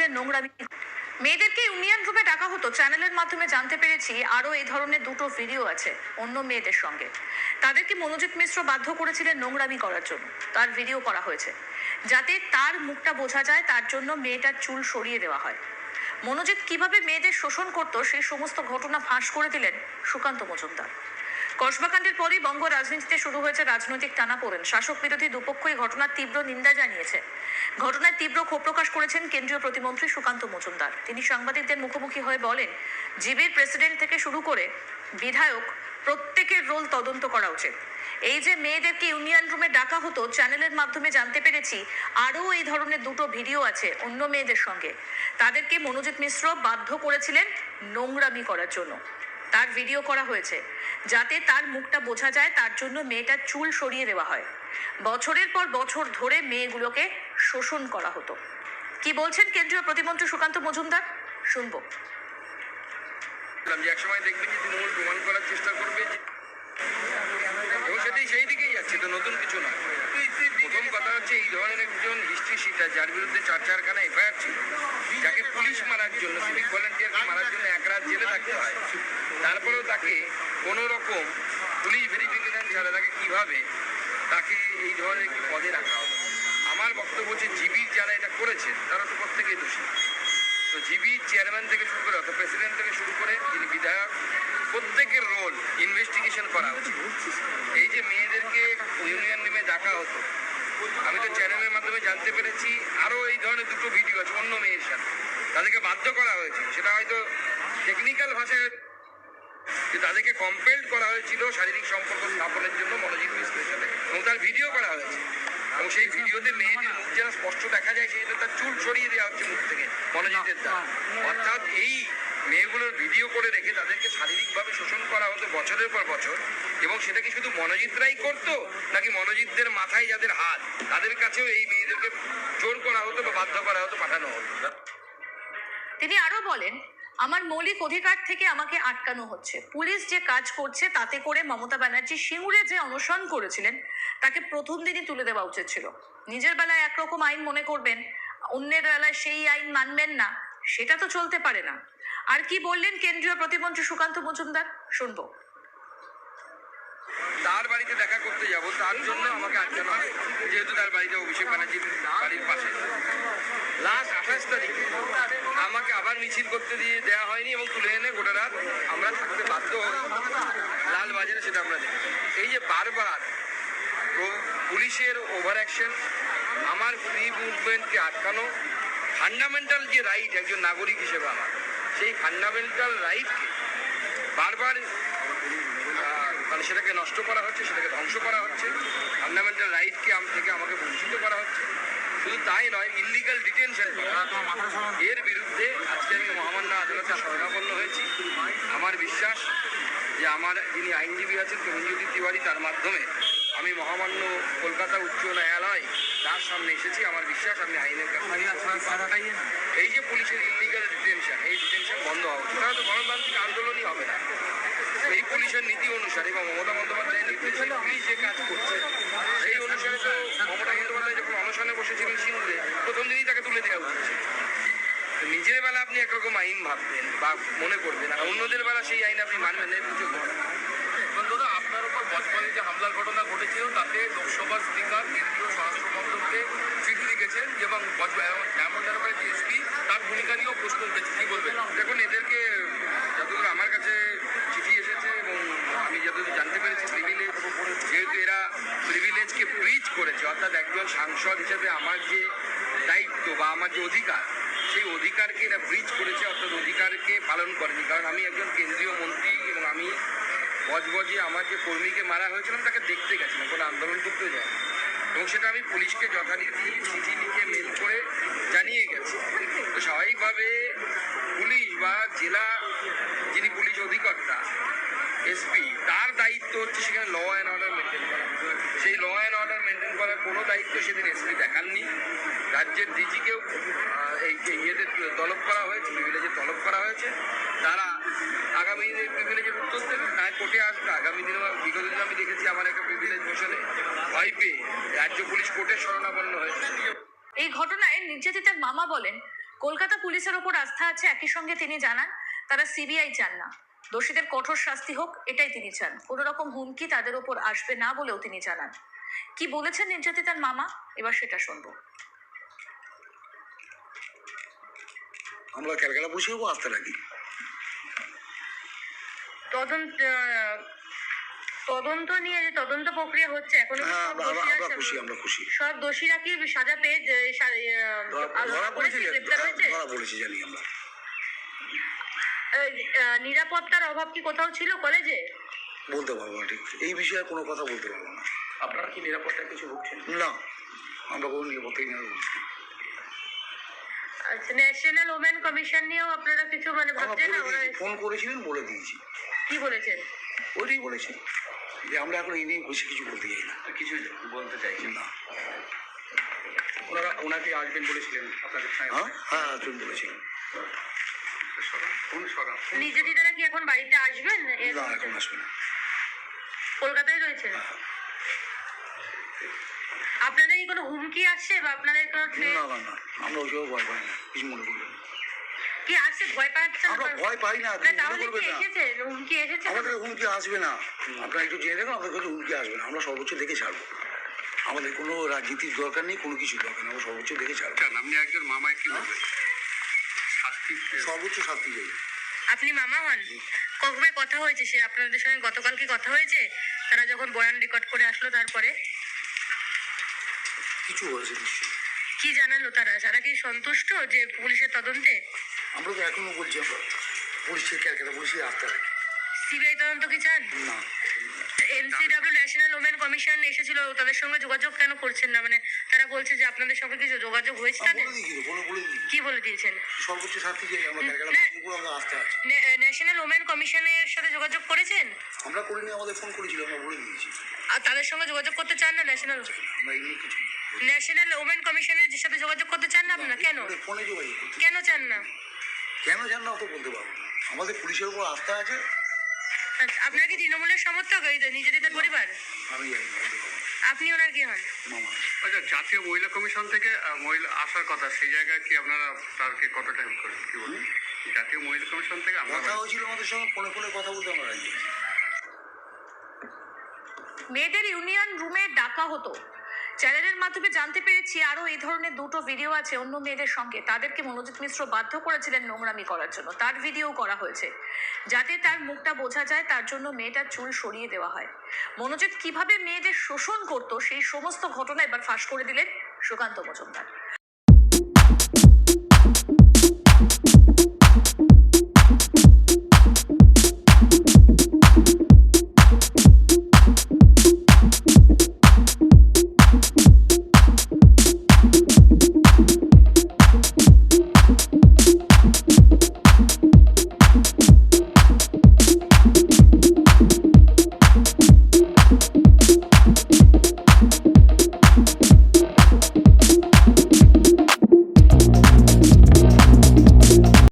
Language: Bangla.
করেছিলেন নোংরামি। মেয়েদেরকে ইউনিয়ন রুমে ডাকা হতো। চ্যানেলের মাধ্যমে জানতে পেরেছি আরও এই ধরনের দুটো ভিডিও আছে অন্য মেয়েদের সঙ্গে। তাদেরকে মনোজিৎ মিশ্র বাধ্য করেছিলেন নোংরামি করার জন্য। তার ভিডিও করা হয়েছে। যাতে তার মুখটা বোঝা যায়, তার জন্য মেয়েটার চুল সরিয়ে দেওয়া হয়। মনোজিৎ কীভাবে মেয়েদের শোষণ করত, সেই সমস্ত ঘটনা ফাঁস করে দিলেন সুকান্ত মজুমদার। কসবাকাণ্ডের পরই বঙ্গ রাজনীতিতে শুরু হয়েছে রাজনৈতিক টানাপোড়েন। শাসক বিরোধী দুপক্ষই ঘটনার তীব্র নিন্দা জানিয়েছে। ঘটনায় তীব্র ক্ষোভ প্রকাশ করেছেন কেন্দ্রীয় প্রতিমন্ত্রী সুকান্ত মজুমদার। তিনি সাংবাদিকদের মুখোমুখি হয়ে বলেন, জিবির প্রেসিডেন্ট থেকে শুরু করে বিধায়ক প্রত্যেকের রোল তদন্ত করা উচিত। এই যে মেয়েদেরকে ইউনিয়ন রুমে ডাকা হতো, চ্যানেলের মাধ্যমে জানতে পেরেছি, আরও এই ধরনের দুটো ভিডিও আছে অন্য মেয়েদের সঙ্গে। তাদেরকে মনোজিৎ মিশ্র বাধ্য করেছিলেন নোংরামি করার জন্য। তার ভিডিও করা হয়েছে, যাতে তার মুখটা বোঝা যায়, তার জন্য মেয়েটার চুল সরিয়ে দেওয়া হয়। বছরের পর বছর ধরে মেয়েগুলোকে শোষণ করা হতো। কি বলছেন কেন্দ্রীয় প্রতিমন্ত্রী সুকান্ত মজুমদার? শুনব। যে একসময় দেখবেন যে তৃণমূল প্রমাণ করার চেষ্টা করবে এবং সেটাই সেই দিকেই যাচ্ছে তো নতুন কিছু না প্রথম কথা হচ্ছে এই ধরনের একজন হিস্ট্রি শিটার যার বিরুদ্ধে চার চারখানা এফআইআর ছিল, যাকে পুলিশ মারার জন্য সিভিক ভলেন্টিয়ারকে মারার জন্য এক রাত জেলে থাকতে হয় তারপরেও তাকে কোনো রকম পুলিশ ভেরিফিকেশন ছাড়া তাকে কীভাবে তাকে এই ধরনের একটি পদে রাখা হবে? আমার বক্তব্য হচ্ছে জিবির যারা এটা করেছেন, তারা তো প্রত্যেকেই দোষী। তো জিবি চেয়ারম্যান থেকে শুরু করে অর্থাৎ প্রেসিডেন্ট থেকে শুরু করে যিনি বিধায়ক, প্রত্যেকের রোল ইনভেস্টিগেশন করা উচিত এই যে মেয়েদেরকে ইউনিয়ন নেমে ডাকা হতো, আমি তো চ্যানেলের মাধ্যমে জানতে পেরেছি আরও এই ধরনের দুটো ভিডিও আছে, অন্য মেয়ের সাথে। তাদেরকে বাধ্য করা হয়েছে। সেটা হয়তো টেকনিক্যাল ভাষায় যে তাদেরকে কম্পেলড করা হয়েছিল শারীরিক সম্পর্ক স্থাপনের জন্য মিশ্রের সাথে। এবং তার ভিডিও করা হয়েছে। এবং সেই ভিডিওতে মেয়েটির মুখ যেন স্পষ্ট দেখা যায়, সেই তার চুল সরিয়ে দেওয়া হচ্ছে মুখ থেকে মনোজিতের দ্বারা। অর্থাৎ এই মেয়েগুলোর ভিডিও করে রেখে তাদেরকে শারীরিকভাবে শোষণ করা হতো বছরের পর বছর। এবং সেটা কি শুধু মনোজিতরাই করতো, নাকি মনোজিতদের মাথায় যাদের হাত, তাদের কাছেও এই মেয়েদেরকে জোর করা হতো বা বাধ্য করা হতো, পাঠানো হতো? তিনি আরও বলেন আমার মৌলিক অধিকার থেকে আমাকে আটকানো হচ্ছে। পুলিশ যে কাজ করছে তাতে করে মমতা ব্যানার্জি সিঙ্গুরে যে অনশন করেছিলেন, তাকে প্রথম দিনই তুলে দেওয়া উচিত ছিল। নিজের বেলায় একরকম আইন মনে করবেন, অন্যের বেলায় সেই আইন মানবেন না, সেটা তো চলতে পারে না। আর কি বললেন কেন্দ্রীয় প্রতিমন্ত্রী সুকান্ত মজুমদার? শুনব। তার বাড়িতে দেখা করতে যাব, তার জন্য আমাকে আটকানো হয় যেহেতু তার বাড়িতে অভিষেক ব্যানার্জির বাড়ির পাশে। লাস্ট আঠাশ তারিখে, আমাকে আবার মিছিল করতে দিয়ে দেওয়া হয়নি এবং তুলে এনে গোটা রাত আমরা থাকতে বাধ্য লাল বাজারে সেটা আমরা দেখি। এই যে বারবার পুলিশের ওভার অ্যাকশন আমার ফ্রি মুভমেন্টকে আটকানো ফান্ডামেন্টাল যে রাইট একজন নাগরিক হিসেবে আমার, সেই ফান্ডামেন্টাল রাইটকে বারবার মানে সেটাকে নষ্ট করা হচ্ছে সেটাকে ধ্বংস করা হচ্ছে। ফান্ডামেন্টাল রাইটকে আম থেকে আমাকে বঞ্চিত করা হচ্ছে। শুধু তাই নয় ইলিগাল ডিটেনশন এর বিরুদ্ধে আজকে আমি মহামান্য আদালতে শরণাপন্ন হয়েছি। আমার বিশ্বাস যে আমার যিনি আইনজীবী আছেন তরুণজ্যোতি তিওয়ারি তার মাধ্যমে আমি মহামান্য কলকাতা উচ্চ ন্যায়ালয় তার সামনে এসেছি। আমার বিশ্বাস আমি আইনের কাছে এই যে পুলিশের ইলিগাল ডিটেনশন এই ডিটেনশন বন্ধ হওয়া উচিত। তাহলে তো গণতান্ত্রিক আন্দোলনই হবে না। এই পুলিশের নীতি অনুসারে বা মমতা বন্দ্যোপাধ্যায়ের নির্দেশে পুলিশ যে কাজ করছে সেই অনুসারে তো মমতা বন্দ্যোপাধ্যায় যখন অনশনে বসেছিলেন সিঙ্গুরে প্রথম দিনই তাকে তুলে দেওয়া উচিত। নিজের বেলা আপনি একরকম আইন ভাববেন বা মনে করবেন আর অন্যদের বেলা সেই আইন আপনি মানবেন না কিছু আপনার উপর যে হামলার ঘটনা ঘটেছিল তাতে লোকসভার স্পিকার কেন্দ্রীয় স্বরাষ্ট্র মন্ত্রককে চিঠি লিখেছেন এবং ডিএসপি তার ভূমিকা নিয়েও প্রশ্ন উঠেছে কি বলবেন দেখুন এদেরকে যতদূর আমার কাছে চিঠি এসেছে এবং আমি যতদূর জানতে পেরেছি প্রিভিলেজ যেহেতু এরা প্রিভিলেজকে ব্রিজ করেছে অর্থাৎ একজন সাংসদ হিসেবে আমার যে দায়িত্ব বা আমার যে অধিকার, সেই অধিকারকে এরা ব্রিজ করেছে, অর্থাৎ অধিকারকে পালন করেনি। কারণ আমি একজন কেন্দ্রীয় মন্ত্রী এবং আমি বজবজে আমার যে কর্মীকে মারা হয়েছিলাম, তাকে দেখতে গেছিলাম, কোনো আন্দোলন করতে যায় এবং সেটা আমি পুলিশকে যথারীতি চিঠি লিখে মেল করে জানিয়ে গেছি। তো স্বাভাবিকভাবে পুলিশ বা জেলা যিনি পুলিশ অধিকর্তা, এসপি, তার দায়িত্ব হচ্ছে সেখানে ল অ্যান্ড অর্ডার দায়িত্ব সেদিন এসপি দেখাননি। রাজ্যের ডিজিকেও এই ইয়েতে তলব করা হয়েছে, প্রিভিলেজে তলব করা হয়েছে। তারা আগামী দিনে প্রিভিলেজের উত্তর দেবে। না কোর্টে আসবে। আগামী দিনে বিগত দিনে আমি দেখেছি আমার একটা প্রিভিলেজ মোশনে ভয় পেয়ে রাজ্য পুলিশ কোর্টের শরণাপন্ন হয়েছে। এই ঘটনায় নির্যাতিতার মামা বলেন, কলকাতা পুলিশের ওপর আস্থা আছে, একই সঙ্গে তিনি জানান, তারা সিবিআই চান না। দোষীদের কঠোর শাস্তি হোক, এটাই তিনি চান। কোনো রকম হুমকি তাদের ওপর আসবে না বলেও তিনি জানান। কি বলেছেন নির্যাতিতার মামা? এবার সেটা শুনব। আমরা ক্যালকাটা পুলিশের উপর আস্থা রাখি তদন্ত তদন্ত নিয়ে যে তদন্ত প্রক্রিয়া হচ্ছে এখনও হ্যাঁ সব আমরা দোষীরা খুশি আমরা খুশি। সব দোষীরা কি সাজা পেয়ে যে ধরা- পড়েছে করেছে, গ্রেপ্তার হয়েছে? ধরা পড়েছে জানি আমরা। আহ, নিরাপত্তার অভাব কি কোথাও ছিল কলেজে? বলতে পারব না ঠিক। এই বিষয়ে কোনো কথা বলতে পারব না। আপনারা কি নিরাপত্তা কিছু ভুগছেন না। আমরা কোনো নিরাপত্তাই না বলছি আচ্ছা ন্যাশনাল ওমেন কমিশন নিয়েও আপনারা কিছু মানে আমরা ভাবছেন? না ওরা ফোন করেছিলেন বলে দিয়েছি। কি বলেছেন? ওইটাই বলেছি। যে আমরা এখন এই নিয়ে বেশি কিছু বলতে চাই না। কিছু বলতে চাইছেন না। ওনারা ওনাকে আসবেন বলেছিলেন আপনাদের হ্যাঁ হ্যাঁ তুমি বলেছিলেন। সরা নির্যাতিতারা কি এখন বাড়িতে আসবেন? না? এখন আসবে না। কলকাতায় রয়েছেন? আপনাদের কি কোনো হুমকি আসছে বা আপনাদের কোনো threat- না না না আমরা ওইসব ভয় পাই না কিছু মনে না। কি আসছে ভয় পাচ্ছেন আমরা ভয় পাই না মনে তাহলে কি না। এসেছে? হুমকি এসেছে আমাদের হুমকি আসবে না। আপনারা একটু জেনে আমাদের কাছে হুমকি আসবে না। আমরা সর্বোচ্চ দেখে ছাড়বো। আমাদের কোনো রাজনীতির দরকার নেই কোনো কিছু দরকার নেই আমরা সর্বোচ্চ দেখে ছাড়বো। আপনি একজন মামায় কি বলবেন? শাস্তি সর্বোচ্চ শাস্তি চাই। আপনি মামা হন? কবে কথা হয়েছে সে? আপনাদের সঙ্গে গতকাল কি কথা হয়েছে? তারা যখন বয়ান রেকর্ড করে আসলো তারপরে? কিছু হয়েছে কি জানালো তারা? তারা কি সন্তুষ্ট যে পুলিশের তদন্তে? আমরা তো এখনও বলছি আমরা পুলিশের ক্যালকাটা পুলিশের আস্থা রাখি সিবিআই তদন্ত কি চান? না। এনসিডব্লিউ ন্যাশনাল ওমেন কমিশন এসেছিল তাদের সঙ্গে যোগাযোগ কেন করছেন না? মানে তারা বলছে যে আপনাদের সঙ্গে কিছু যোগাযোগ হয়েছে তাদের? বলে কি বলে দিয়েছেন? সর্বোচ্চ শাস্তি চাই আমরা আমরা ন্যাশনাল ওমেন কমিশনের সাথে যোগাযোগ করেছেন? আমরা করিনি আমাদের ফোন করেছিল আমরা বলে দিয়েছি। আর তাদের সঙ্গে যোগাযোগ করতে চান না ন্যাশনাল আমরা এমনি কিছু ন্যাশনাল ওমেন কমিশনের সাথে যোগাযোগ করতে চান না আপনারা? কেন? ফোনে যোগাযোগ করতে কেন চান না? কেন জান না অত বলতে পারব আমাদের পুলিশের উপর আস্থা আছে। আচ্ছা, আপনারা কি তৃণমূলের সমর্থক? এই নিজেদের পরিবার? আমি। আপনি ওনার কি হন? আচ্ছা জাতীয় মহিলা কমিশন থেকে মহিলা আসার কথা সেই জায়গায় কি আপনারা তারকে কতটা হেল্প করেন কি বলেন? জাতীয় মহিলা কমিশন থেকে আমরা কথা হয়েছিল আমাদের সঙ্গে ফোনে ফোনে কথা বলতে আমরা রাজি মেয়েদের ইউনিয়ন রুমে ডাকা হতো। চ্যানেলের মাধ্যমে জানতে পেরেছি আরও এই ধরনের দুটো ভিডিও আছে অন্য মেয়েদের সঙ্গে। তাদেরকে মনোজিৎ মিশ্র বাধ্য করেছিলেন নোংরামি করার জন্য। তার ভিডিও করা হয়েছে। যাতে তার মুখটা বোঝা যায় তার জন্য মেয়েটার চুল সরিয়ে দেওয়া হয়। মনোজিৎ কীভাবে মেয়েদের শোষণ করতো সেই সমস্ত ঘটনা এবার ফাঁস করে দিলেন সুকান্ত মজুমদার।